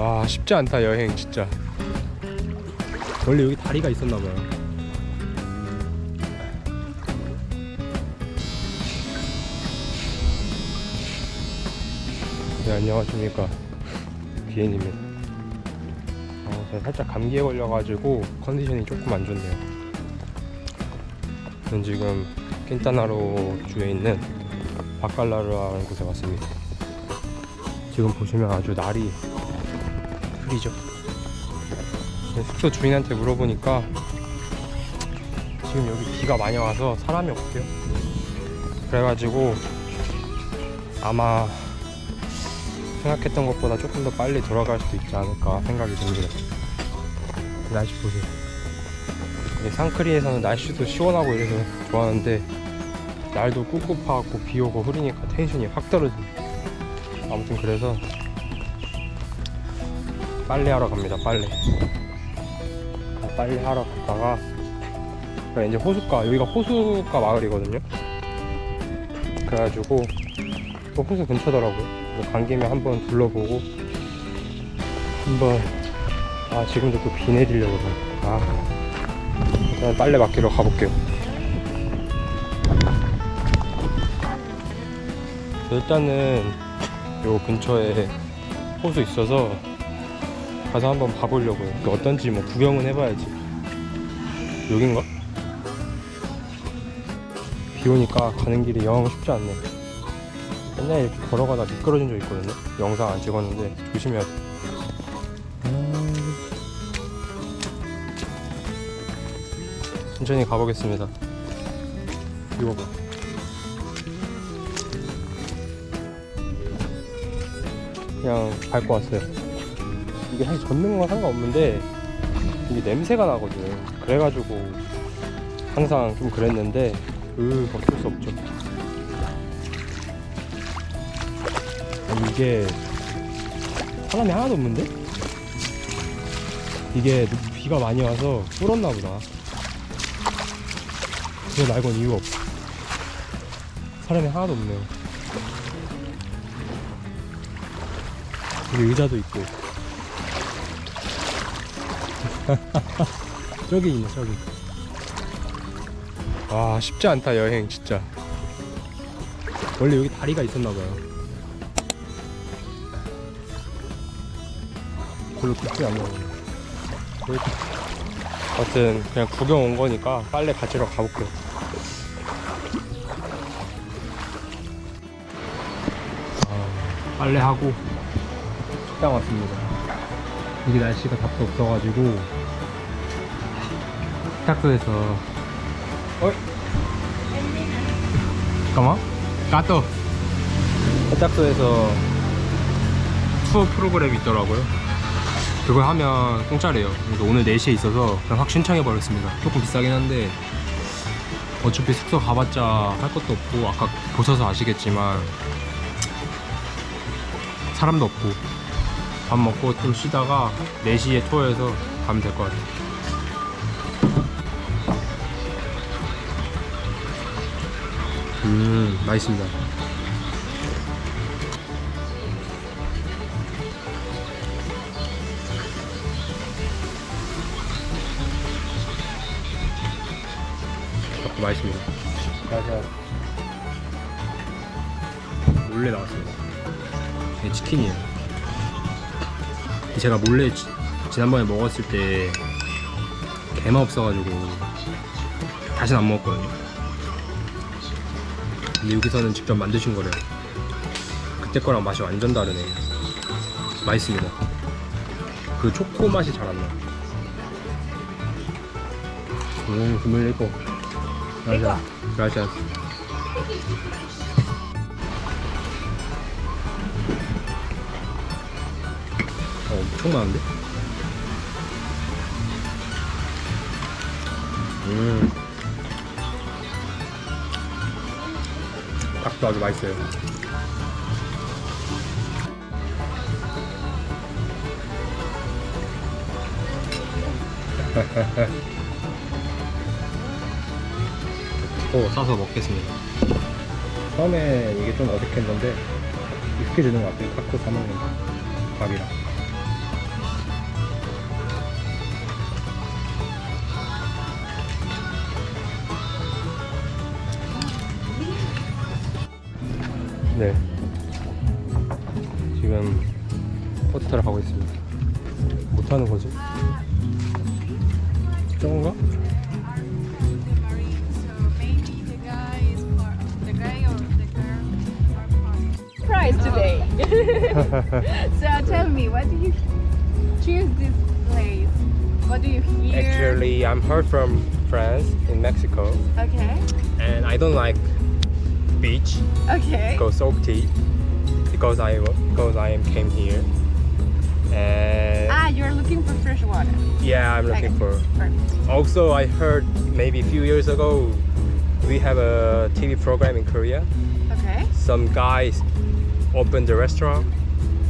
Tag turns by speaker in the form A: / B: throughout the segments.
A: 와 쉽지 않다 여행 진짜. 원래 여기 다리가 있었나봐요. 네 안녕하십니까. 비엔입니다. 어, 제가 살짝 감기에 걸려가지고 컨디션이 조금 안 좋네요. 저는 지금 킨타나로 주에 있는 바칼라르라는 곳에 왔습니다. 지금 보시면 아주 날이 흐리죠. 네, 숙소 주인한테 물어보니까 지금 여기 비가 많이 와서 사람이 없대요. 그래가지고 아마 생각했던 것보다 조금 더 빨리 돌아갈 수도 있지 않을까 생각이 듭니다. 날씨 보세요. 상크리에서는 날씨도 시원하고 이래서 좋아하는데 날도 꿉꿉하고 비 오고 흐리니까 텐션이 확 떨어집니다 아무튼 그래서 빨래 하러 갑니다 빨래. 아, 빨래 하러 갔다가 그러니까 이제 호숫가 여기가 호숫가 마을이거든요. 그래가지고 또 호수 근처더라고요. 뭐 간 김에 한번 둘러보고 한번 아 지금도 또 비 내리려고 그러네 아 일단 빨래 맡기러 가볼게요. 일단은 요 근처에 호수 있어서 가서 한번 봐보려고요. 그 어떤지 뭐 구경은 해봐야지. 여긴가? 비 오니까 가는 길이 영 쉽지 않네. 옛날에 이렇게 걸어가다 미끄러진 적 있거든요. 영상 안 찍었는데 조심해야 돼. 음. 천천히 가보겠습니다. 이거 봐. 그냥 밟고 왔어요. 이게 사실 젖는 건 상관없는데 이게 냄새가 나거든. 그래가지고 항상 좀 그랬는데 으 어쩔 수 없죠. 이게 사람이 하나도 없는데? 이게 비가 많이 와서 불었나 보다. 그거 말곤 이유 없어. 사람이 하나도 없네요. 여기 의자도 있고 저기 있네 저기. 와 쉽지 않다 여행 진짜. 원래 여기 다리가 있었나봐요. 별로 깊지 않나 보네 하여튼 그냥 구경 온 거니까 빨래 가지러 가볼게요. 아, 빨래하고 식당 왔습니다. 이게 날씨가 답도 없어가지고 식탁소에서 어이 잠깐만 까또 식탁소에서 투어 프로그램이 있더라고요. 그걸 하면 공짜래요. 그래서 오늘 4시에 있어서 그냥 확 신청해 버렸습니다. 조금 비싸긴 한데 어차피 숙소 가봤자 할 것도 없고 아까 보셔서 아시겠지만 사람도 없고 밥 먹고 좀 쉬다가 4시에 투어해서 가면 될 것 같아요. 음, 맛있습니다. 맛있습니다. 맞아. 몰래 나왔습니다. 이게 치킨이에요. 제가 몰래 지, 지난번에 먹었을 때 개만 없어가지고 다시는 안 먹었거든요. 근데 여기서는 직접 만드신 거래요. 그때 거랑 맛이 완전 다르네. 맛있습니다. 그 초코 맛이 잘 안 나. 음, 금을 이거. gracias. gracias. 어, 엄청 많은데? 음. 닭도 아주 맛있어요. 오, 싸서 먹겠습니다. 처음에 이게 좀 어색했는데 익숙해지는 것 같아요. 타코 사먹는 밥이랑. 네 지금 버스 가고 있습니다 못 타는 거지? 저건가?
B: today. so tell me, what do you choose this place? What do you hear?
A: Actually, I'm heard from France in Mexico.
B: Okay.
A: And I don't like beach.
B: Okay.
A: Go salty because I because I came here, and
B: Ah, you're looking for fresh water.
A: yeah, I'm looking
B: Okay.
A: for.
B: Perfect.
A: Also, I heard maybe a few years ago, we have a TV program in Korea.
B: Okay.
A: Some guys opened a restaurant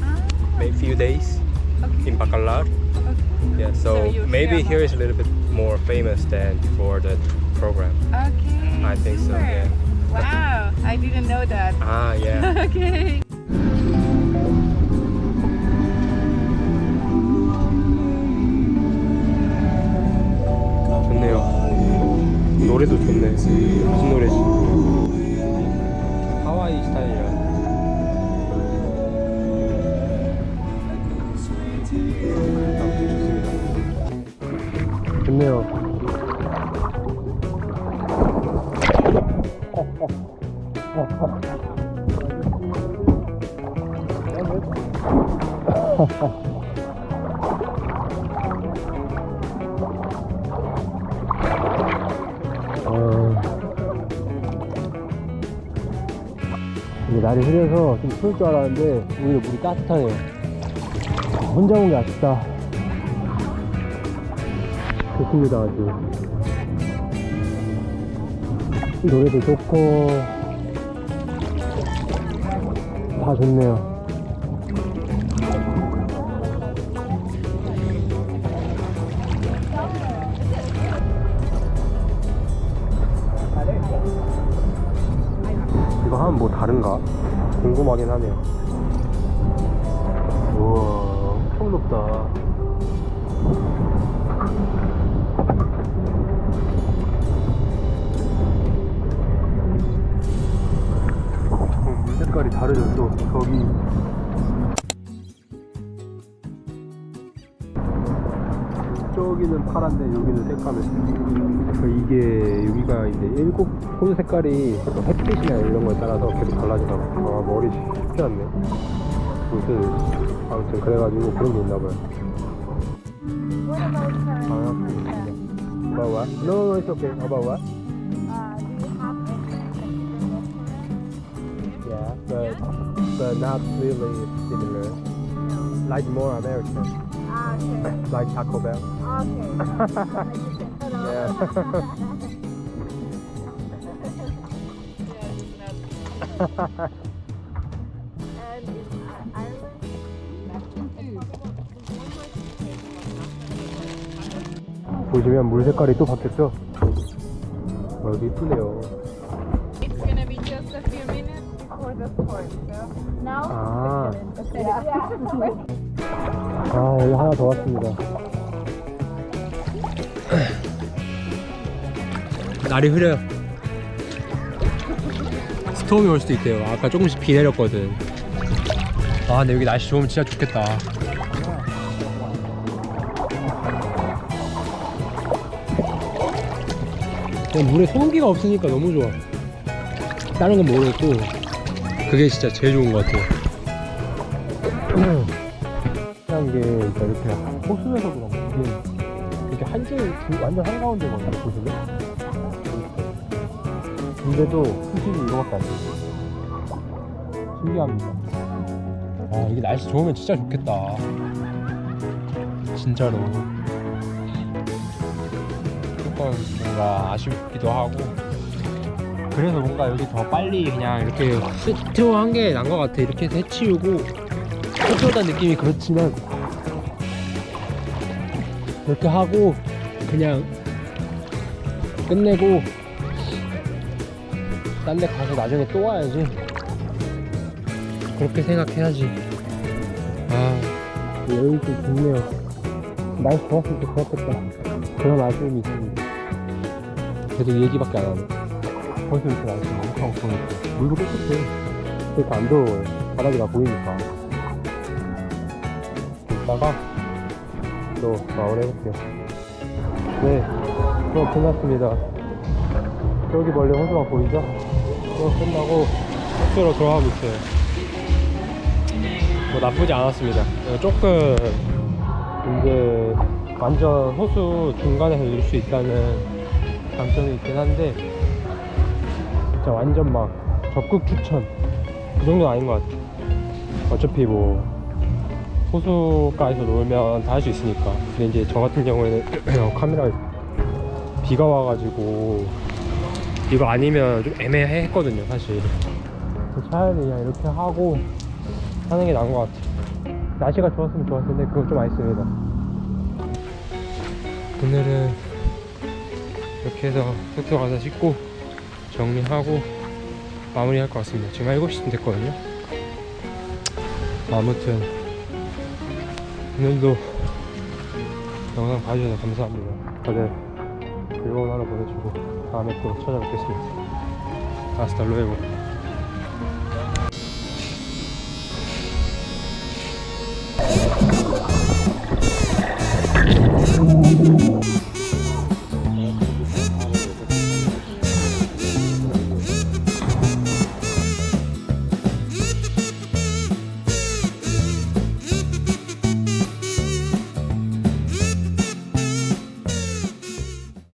B: Ah,
A: a few days
B: okay.
A: in Bacalar.
B: okay.
A: Yeah, so,
B: So
A: maybe here is a little bit more famous than before the program.
B: Okay.
A: I think so, yeah.
B: Wow, I didn't know that.
A: Ah, yeah.
B: okay.
A: 좋네요. 노래도 좋네. 이게 날이 흐려서 좀 추울 줄 알았는데 오히려 물이 따뜻하네요. 혼자 온 게 아쉽다. 좋습니다 아주. 노래도 좋고 다 좋네요. 이거 하면 뭐 다른가? 궁금하긴 하네요. 우와, 엄청 높다. 색깔이 다르졌어. 저기. 저기는 파란데 여기는. 그러니까 이게 여기가 이제 일곱 톤 색깔이 햇빛이나 이런 거에 따라서 계속 달라지더라고. 아 머리 쉽지 않네. 무슨 아무튼 그래가지고 그런 게 있나 봐요.
B: What?
A: 아, About what? No, no, it's okay. About what? But not really similar. Like more American,
B: Ah, okay.
A: like Taco Bell.
B: Okay.
A: Yeah.
B: and in Ireland?
A: 보시면 물 색깔이 또 바뀌었죠? 여기 이쁘네요. 아. 아 여기 하나 더 왔습니다. 날이 흐려요. 스톰이 올 수도 있대요. 아까 조금씩 비 내렸거든. 아, 근데 여기 날씨 좋으면 진짜 좋겠다. 그냥 물에 소금기가 없으니까 너무 좋아. 다른 건 모르겠고, 그게 진짜 제일 좋은 것 같아요. 신기한 게 그러니까 이렇게 호수에서도 막 이게 이렇게 한줄 그 완전 한가운데거든요 보시면 근데도 수심이 이거밖에 안 돼요. 신기합니다. 아 이게 날씨 좋으면 진짜 좋겠다. 진짜로. 조금 뭔가 아쉽기도 하고 그래서 뭔가 여기 더 빨리 그냥 이렇게 스티어한 게 난 것 같아. 이렇게 해서 해치우고 해치우다는 느낌이 그렇지만 이렇게 하고 그냥 끝내고 딴 데 가서 나중에 또 와야지. 그렇게 생각해야지. 아좀 좋네요. 날씨 좋았을 때 좋았겠다. 그런 아쉬움이 있습니다 계속 얘기밖에 안 하네 벌써 이렇게 날씨 엄청 좋으니까 물도 깨끗해 그러니까 안 더워요 바닥이 다 보이니까 갔다가 또 마무리 해볼게요. 네, 수업 끝났습니다. 저기 멀리 호수가 보이죠? 수업 끝나고 호수로 돌아가고 있어요. 뭐 나쁘지 않았습니다. 어, 조금 이제 완전 호수 중간에서 놀 수 있다는 장점이 있긴 한데 진짜 완전 막 적극 추천 그 정도는 아닌 것 같아. 어차피 뭐 호수가에서 놀면 다 할 수 있으니까. 근데 이제 저 같은 경우에는 카메라 비가 와가지고 이거 아니면 좀 애매했거든요, 사실. 차라리 그냥 이렇게 하고 하는 게 나은 것 같아. 날씨가 좋았으면 좋았을 텐데 그건 좀 아쉽습니다. 오늘은 이렇게 해서 호텔 가서 씻고 정리하고 마무리할 것 같습니다. 지금 7시쯤 됐거든요. 아무튼 오늘도 영상 봐주셔서 감사합니다. 다들 즐거운 하루 보내시고 다음에 또 찾아뵙겠습니다. 아스타 루에고.
C: Thank